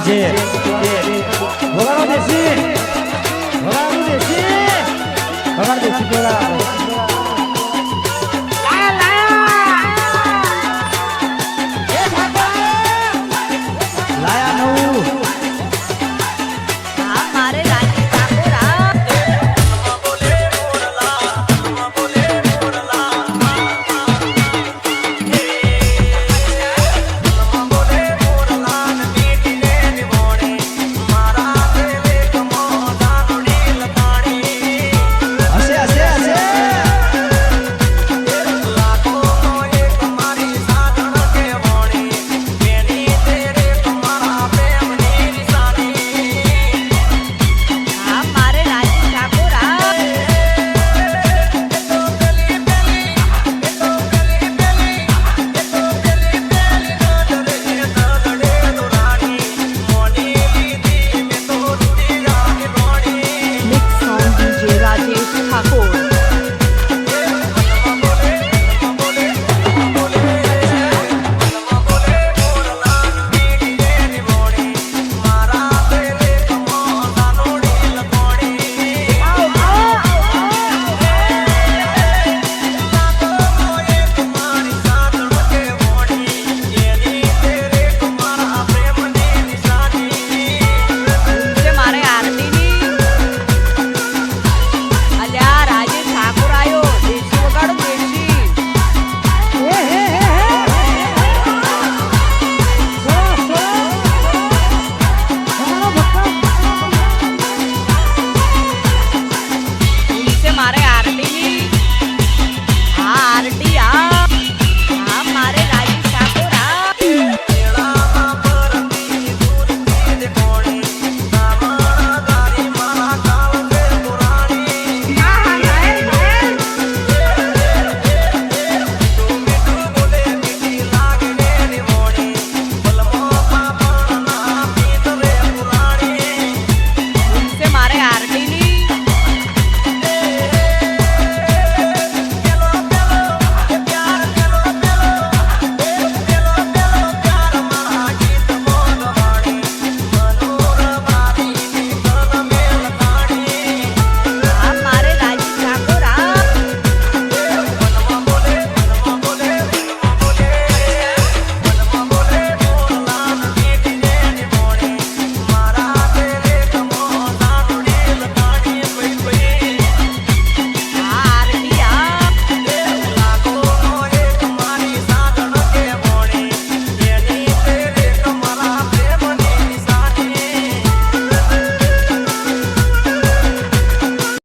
છે ભોગાનો દેશી ભોગાનો દેશી ભોગાનો દેશી ભોગા લાયા નવું